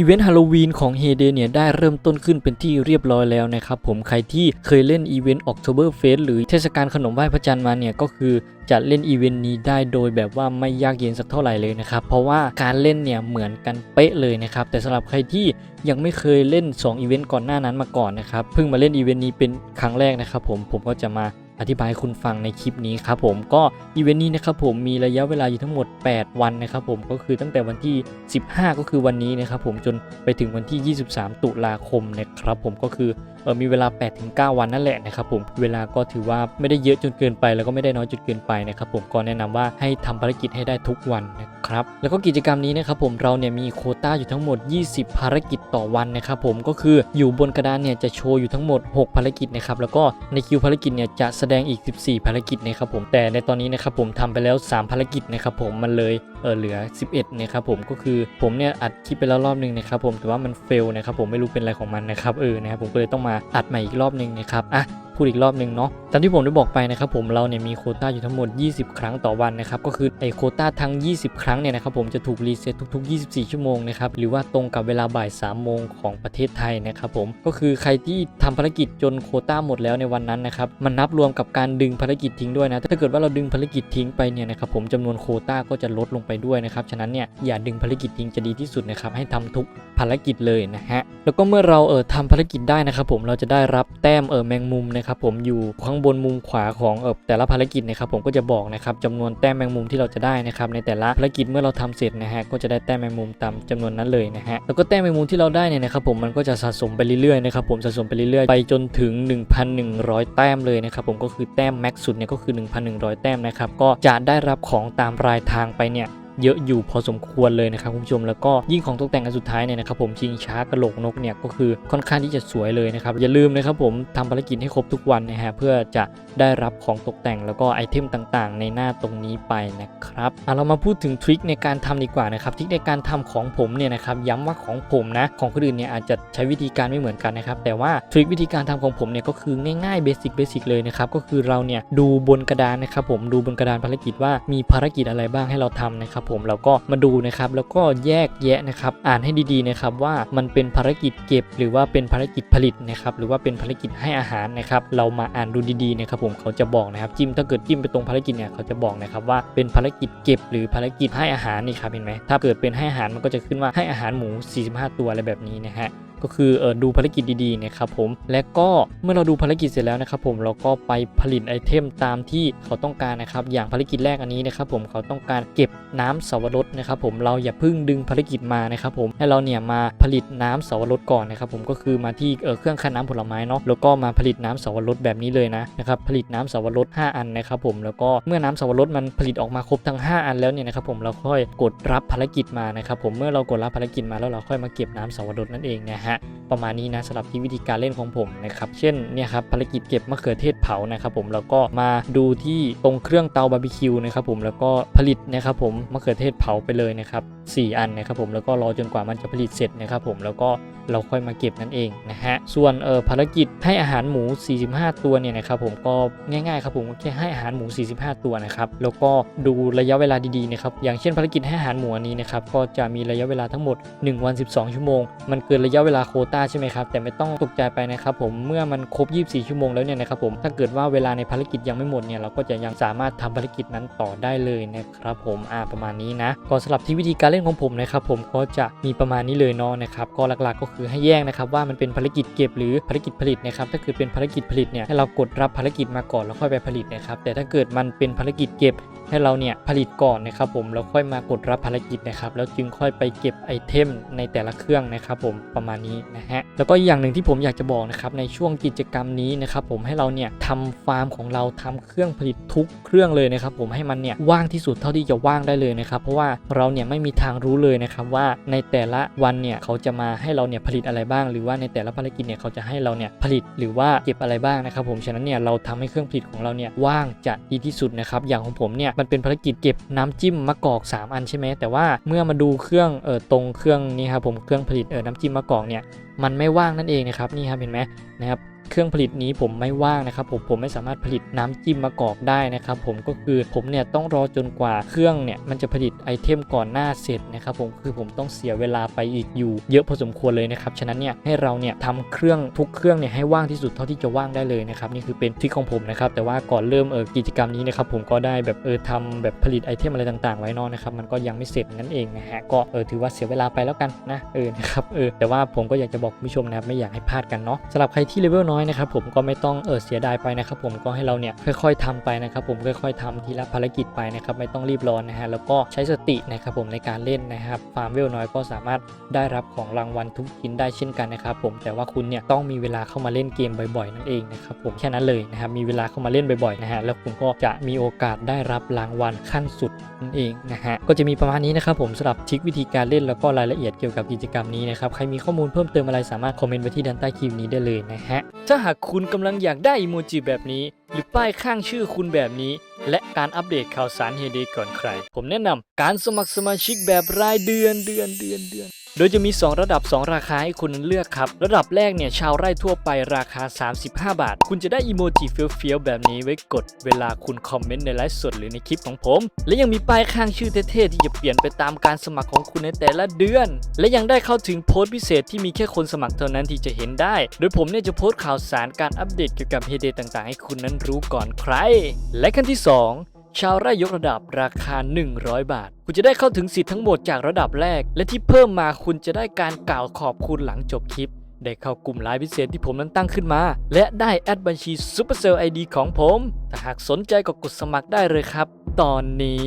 อีเวนต์ฮาโลวีนของ h e y d a y เนี่ยได้เริ่มต้นขึ้นเป็นที่เรียบร้อยแล้วนะครับผมใครที่เคยเล่นอีเวนต์ October Fest หรือเทศกาลขนมไหว้พระจันทร์มาเนี่ยก็คือจะเล่นอีเวนต์นี้ได้โดยแบบว่าไม่ยากเย็นสักเท่าไหร่เลยนะครับ เพราะว่าการเล่นเนี่ยเหมือนกันเป๊ะเลยนะครับ แต่สำหรับใครที่ยังไม่เคยเล่น2อีเวนต์ก่อนหน้านั้นมาก่อนนะครับเพิ่งมาเล่นอีเวนต์นี้เป็นครั้งแรกนะครับผมผมก็จะมา อธิบายคุณฟังในคลิปนี้ครับผมก็อีเวนต์นี้นะครับผมมีระยะเวลาอยู่ทั้งหมด 8 วันนะครับผมก็คือตั้งแต่วันที่ 15 ก็คือวันนี้นะครับผมจนไปถึงวันที่ 23 ตุลาคมนะครับผมก็คือ มีเวลา 8-9 วันนั่นแหละนะครับผมเวลาก็ถือว่าไม่ได้เยอะจนเกินไป แล้วก็ไม่ได้น้อยจนเกินไปนะครับผมก็แนะนำว่าให้ทำภารกิจให้ได้ทุกวันนะครับแล้วก็กิจกรรมนี้นะครับผมเราเนี่ยมีโคต้าอยู่ทั้งหมด 20 ภารกิจต่อวันนะครับผมก็คืออยู่บนกระดานเนี่ยจะโชว์อยู่ทั้งหมด 6 ภารกิจนะครับแล้วก็ในคิวภารกิจเนี่ยจะแสดงอีก 14 ภารกิจนะครับผมแต่ในตอนนี้นะครับผมทำไปแล้ว 3 ภารกิจนะครับผมมันเลยเออเหลือ 11นะครับผมก็คือผมเนี่ยอัดคลิปไปแล้วรอบหนึงนะครับผมแต่ว่ามันเฟลนะครับผมไม่รู้เป็นอะไรของมันนะครับเออนะครับผมก็เลยต้องมาอัดใหม่อีกรอบหนึงนะครับอะพูดอีกรอบหนึงเนาะตามที่ผมได้บอกไปนะครับผมเราเนี่ยมีโคต้าอยู่ทั้งหมด 20 ครั้งต่อวันนะครับก็คือไอโคต้าทั้ง 20 ครั้งเนี่ยนะครับผมจะถูกรีเซ็ตทุก ๆ 24 ชั่วโมงนะครับหรือว่าตรงกับเวลาบ่าย3โมงของประเทศไทยนะครับผมก็คือใครที่ทำภารกิจจนโคต้าหมดแล้วในวันนั้นนะครับมันนับรวมกับการดึงภารกิจทิ้งด้วยนะถ้าเกิดว่าเราดึงภารกิจทิ้งไปเนี่ยนะครับผมจำนวนโคต้าก็จะลดลงไปด้วยนะครับฉะนั้นเนี่ยอย่าดึงภารกิจทิ้งจะดีที่สุดนะครับให้ทำทุกภารกิจเลยนะฮะแล้วก็เมื่อเราเออทำภารกิจได้นะครับผมเราจะได้รับแต้มเออแมงมุมนะครับผมอยู่ข้างบนมุมขวาของเออแต่ละภารกิจนะครับผมก็จะบอกนะครับจำนวนแต้มแมงมุมที่เราจะได้นะครับในแต่ละภารกิจเมื่อเราทำเสร็จนะฮะก็จะได้แต้มแมงมุมตามจำนวนนั้นเลยนะฮะแล้วก็แต้มแมงมุมที่เราได้เนี่ยนะครับผมมันก็จะสะสมไปเรื่อยๆนะครับผมสะสมไปเรื่อยๆไปจนถึง 1,100 แต้มเลยนะครับผมก็คือแต้มแม็กซ์สุดเนี่ยก็คือ 1,100 แต้มนะครับก็จะได้รับของตามรายทางไปเนี่ย เยอะอยู่พอสมควรเลยนะครับคุณผู้ชมแล้วก็ยิ่งของตกแต่งอันสุดท้ายเนี่ยนะครับผมชิงช้ากระโหลกนกเนี่ยก็คือค่อนข้างที่จะสวยเลยนะครับอย่าลืมนะครับผมทำภารกิจให้ครบทุกวันนะฮะเพื่อจะได้รับของตกแต่งแล้วก็ไอเทมต่างๆ ในหน้าตรงนี้ไปนะครับอะเรามาพูดถึงทริคในการทำดีกว่านะครับทริคในการทำของผมเนี่ยนะครับย้ำว่าของผมนะของคนอื่นเนี่ยอาจจะใช้วิธีการไม่เหมือนกันนะครับแต่ว่าทริควิธีการทำของผมเนี่ยก็คือง่ายๆเบสิกเบสิกเลยนะครับก็คือเราเนี่ยดูบนกระดานนะครับผมดูบนกระดานภารกิจว่ามีภารกิจอะไรบ้างให้เราทำนะครับผมเราก็มาดูนะครับแล้วก็แยกแยะนะครับอ่านให้ดีๆนะครับว่ามันเป็นภารกิจเก็บ หรือว่าเป็นภารกิจผลิตนะครับหรือว่าเป็นภารกิจให้อาหารนะครับเรามาอ่านดูดีๆนะครับผมเขาจะบอกนะครับจิ้มถ้าเกิดจิ้มไปตรงภารกิจเนี่ยเขาจะบอกนะครับว่าเป็นภารกิจเก็บ หรือภารกิจให้อาหารนี่ครับเห็นไหมถ้าเกิดเป็นให้อาหารมันก็จะขึ้นว่าให้อาหารหมู 45 ตัวอะไรแบบนี้นะฮะ ก็คือเออดูภารกิจดีๆนะครับผมและก็เมื่อเราดูภารกิจเสร็จแล้วนะครับผมเราก็ไปผลิตไอเทมตามที่เขาต้องการนะครับอย่างภารกิจแรกอันนี้นะครับผมเขาต้องการเก็บน้ำเสาวรสนะครับผมเราอย่าเพิ่งดึงภารกิจมานะครับผมให้เราเนี่ยมาผลิตน้ำเสาวรสก่อนนะครับผมก็คือมาที่เออเครื่องคั้นน้ำผลไม้เนาะแล้วก็มาผลิตน้ำเสาวรสแบบนี้เลยนะนะครับผลิตน้ำเสาวรส5อันนะครับผมแล้วก็เมื่อน้ำเสาวรสมันผลิตออกมาครบทั้ง 5 อันแล้วเนี่ยนะครับผมเราค่อยกดรับภารกิจมานะครับผมเมื่อเรากดรับภารกิจมาแล้วเราค่อยมาเก็บน้ำเสวรสนั่นเองนะฮะฮะ ประมาณนี้นะสำหรับที่วิธีการเล่นของผมนะครับเช่นเนี่ยครับภารกิจเก็บมะเขือเทศเผานะครับผมแล้วก็มาดูที่ตรงเครื่องเตาบาร์บีคิวนะครับผมแล้วก็ผลิตนะครับผมมะเขือเทศเผาไปเลยนะครับ4อันนะครับผมแล้วก็รอจนกว่ามันจะผลิตเสร็จนะครับผมแล้วก็เราค่อยมาเก็บนั่นเองนะฮะส่วนเออภารกิจให้อาหารหมู 45 ตัวเนี่ยนะครับผมก็ง่ายๆครับผมก็แค่ให้อาหารหมู 45 ตัวนะครับแล้วก็ดูระยะเวลาดีๆนะครับอย่างเช่นภารกิจให้อาหารหมูอันนี้นะครับก็จะมีระยะเวลาทั้งหมด 1 วัน 12 ชั่วโมง มันเกินระยะเวลาโคต้าใช่ไหมครับ แต่ไม่ต้องตกใจไปนะครับผมเมื่อมันครบ 24 ชั่วโมงแล้วเนี่ยนะครับผมถ้าเกิดว่าเวลาในภารกิจยังไม่หมดเนี่ยเราก็จะยังสามารถทำภารกิจนั้นต่อได้เลยนะครับผมอ่าประมาณนี้นะก็สำหรับที่วิธีการเล่นของผมนะครับผมก็จะมีประมาณนี้เลยเนาะนะครับก็หลักๆก็คือให้แยกนะครับว่ามันเป็นภารกิจเก็บหรือภารกิจผลิตนะครับถ้าเกิดเป็นภารกิจผลิตเนี่ยให้เรากดรับภารกิจมาก่อนแล้วค่อยไปผลิตนะครับแต่ถ้าเกิดมันเป็นภารกิจเก็บ ให้เราเนี่ยผลิตก่อนนะครับผมแล้วค่อยมากดรับภารกิจนะครับแล้วจึงค่อยไปเก็บไอเทมในแต่ละเครื่องนะครับผมประมาณนี้นะฮะแล้วก็อย่างหนึ่งที่ผมอยากจะบอกนะครับในช่วงกิจกรรมนี้นะครับผมให้เราเนี่ยทำฟาร์มของเราทำเครื่องผลิตทุกเครื่องเลยนะครับผมให้มันเนี่ยว่างที่สุดเท่าที่จะว่างได้เลยนะครับเพราะว่าเราเนี่ยไม่มีทางรู้เลยนะครับว่าในแต่ละวันเนี่ยเขาจะมาให้เราเนี่ยผลิตอะไรบ้าง หรือว่าในแต่ละภารกิจเนี่ยเขาจะให้เราเนี่ยผลิตหรือว่าเก็บอะไรบ้างนะครับผมฉะนั้นเนี่ยเราทำให้เครื่องผลิตของเราเนี่ยว่างจะดีที่สุดนะครับอย่างของผมเนี่ยมันเป็นภารกิจเก็บน้ำจิ้มมะกอก 3 อันใช่ไหมแต่ว่าเมื่อมาดูเครื่องเออตรงเครื่องนี้ครับผมเครื่องผลิตเออน้ำจิ้มมะกอกเนี่ยมันไม่ว่างนั่นเองนะครับนี่ครับเห็นไหมนะครับ เครื่องผลิตนี้ผมไม่ว่างนะครับผมผมไม่สามารถผลิตน้ำจิ้มมะกอกได้นะครับผมก็คือผมเนี่ยต้องรอจนกว่าเครื่องเนี่ยมันจะผลิตไอเทมก่อนหน้าเสร็จนะครับผมคือผมต้องเสียเวลาไปอีกอยู่ เยอะพอสมควรเลยนะครับฉะนั้นเนี่ยให้เราเนี่ยทำเครื่องทุกเครื่องเนี่ยให้ว่างที่สุดเท่าที่จะว่างได้เลยนะครับนี่คือเป็นทริคของผมนะครับแต่ว่าก่อนเริ่มเออกิจกรรมนี้นะครับผมก็ได้แบบเออทำแบบผลิตไอเทมอะไรต่างๆ ไว้นอะนะครับมันก็ยังไม่เสร็จนั่นเองนะฮะก็เออถือว่าเสียเวลาไปแล้วกันนะเออนะครับเออแต่ว่าผมก็อยากจะบอกผู้ชมนะครับไม่อยากให้พลาดกันเนาะสำหรับใครที่เลเวลน้อยนะครับผมก็ไม่ต้องเออเสียดายไปนะครับผมก็ให้เราเนี่ยค่อยๆทำไปนะครับผมค่อยๆทำทีละภารกิจไปนะครับไม่ต้องรีบร้อนนะฮะแล้วก็ใช้สตินะครับผมในการเล่นนะครับฟาร์มเวลน้อยก็สามารถได้รับของรางวัลทุกชิ้นได้เช่นกันนะครับผมแต่ว่าคุณเนี่ยต้องมีเวลาเข้ามาเล่นเกมบ่อยๆนั่นเองนะครับผมแค่นั้นเลยนะครับมีเวลาเข้ามาเล่นบ่อยๆนะฮะแล้วคุณก็จะมีโอกาสได้รับรางวัลขั้นสุด นั่นเองนะฮะก็จะมีประมาณนี้นะครับผมสำหรับทิควิธีการเล่นแล้วก็รายละเอียดเกี่ยวกับกิจกรรมนี้นะครับใครมีข้อมูลเพิ่มเติมอะไรสามารถคอมเมนต์ไว้ที่ด้านใต้คลิปนี้ได้เลยนะฮะถ้าหากคุณกำลังอยากได้อีโมจิแบบนี้ หรือป้ายข้างชื่อคุณแบบนี้ และการอัปเดตข่าวสารเฮดีก่อนใคร ผมแนะนำการสมัครสมาชิกแบบรายเดือนเดือนเดือนเดือน โดยจะมี 2 ระดับ 2 ราคาให้คุณเลือกครับ ระดับแรกเนี่ยชาวไร่ทั่วไปราคา 35 บาท คุณจะได้อีโมจิเฟี้ยวๆแบบนี้ไว้กด เวลาคุณคอมเมนต์ในไลฟ์สดหรือในคลิปของผม และยังมีป้ายข้างชื่อเท่ๆที่จะเปลี่ยนไปตามการสมัครของคุณในแต่ละเดือน และยังได้เข้าถึงโพสต์พิเศษที่มีแค่คนสมัครเท่านั้นที่จะเห็นได้ โดยผมเนี่ยจะโพสต์ข่าวสารการอัปเดตเกี่ยวกับเฮเดต่างๆ ให้คุณนั้นรู้ก่อนใคร และขั้นที่ 2 ชาวไร่ยกระดับราคา 100 บาท คุณจะได้เข้าถึงสิทธิ์ทั้งหมดจากระดับแรก และที่เพิ่มมาคุณจะได้การกล่าวขอบคุณหลังจบคลิป ได้เข้ากลุ่มไลน์พิเศษที่ผมนั้นตั้งขึ้นมา และได้แอดบัญชี Supercell ID ของผม ถ้าหากสนใจก็กดสมัครได้เลยครับ ตอนนี้